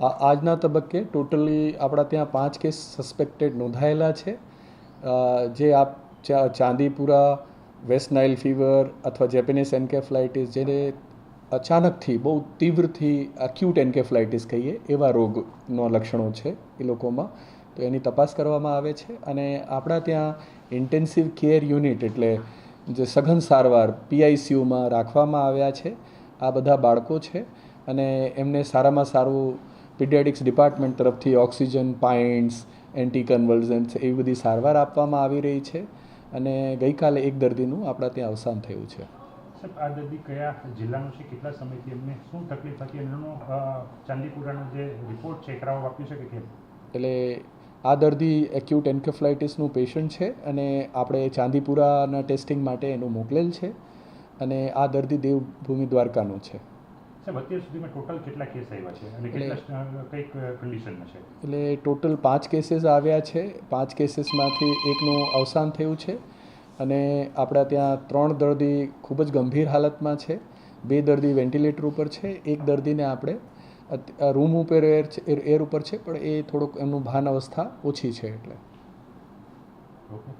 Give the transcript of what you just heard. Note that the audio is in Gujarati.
આજના તબક્કે ટોટલી આપણા ત્યાં પાંચ કેસ સસ્પેક્ટેડ નોંધાયેલા છે. જે આપ ચાંદીપુરા વેસ્ટ નાઇલ ફીવર અથવા જેપેનિસ એન્કેફ્લાઇટિસ જેને અચાનકથી, બહુ તીવ્રથી અક્યુટ એન્કેફ્લાઇટિસ કહીએ, એવા રોગનો લક્ષણો છે એ લોકોમાં. તો એની તપાસ કરવામાં આવે છે અને આપણા ત્યાં ઇન્ટેન્સિવ કેર યુનિટ એટલે જે સઘન સારવાર પીઆઈસીયુમાં રાખવામાં આવ્યા છે. આ બધા બાળકો છે અને એમને સારામાં સારું પીડિયાટિક્સ ડિપાર્ટમેન્ટ તરફથી ઓક્સિજન પાઇન્ટ્સ એન્ટી કન્વલ્ઝન્સ એવી બધી સારવાર આપવામાં આવી રહી છે અને ગઈકાલે એક દર્દીનું આપણા ત્યાં અવસાન થયું છે. આ દર્દી કયા જિલ્લાનું છે? કેટલા સમયથી એમને શું તકલીફ હતી? એમનો ચાંદીપુરાનો જે રિપોર્ટ છે કરાવવા આપ્યું છે કે કેમ? એટલે આ દર્દી એક્યુટ એન્કેફ્લાઇટિસનું પેશન્ટ છે અને આપણે ચાંદીપુરાના ટેસ્ટિંગ માટે એનું મોકલેલ છે અને આ દર્દી દેવભૂમિ દ્વારકાનું છે. સાહેબ અત્યાર સુધીમાં ટોટલ કેટલા કેસ આવ્યા છે અને કેટલા કંઈક કન્ડિશનમાં છે? એટલે ટોટલ પાંચ કેસીસ આવ્યા છે. પાંચ કેસીસમાંથી એકનું અવસાન થયું છે અને આપણા ત્યાં ત્રણ દર્દી ખૂબ જ ગંભીર હાલતમાં છે. બે દર્દી વેન્ટિલેટર ઉપર છે. એક દર્દીને આપણે રૂમ ઉપર એર એર ઉપર છે પણ એ થોડુંક એમનું ભાન અવસ્થા ઓછી છે એટલે. ઓકે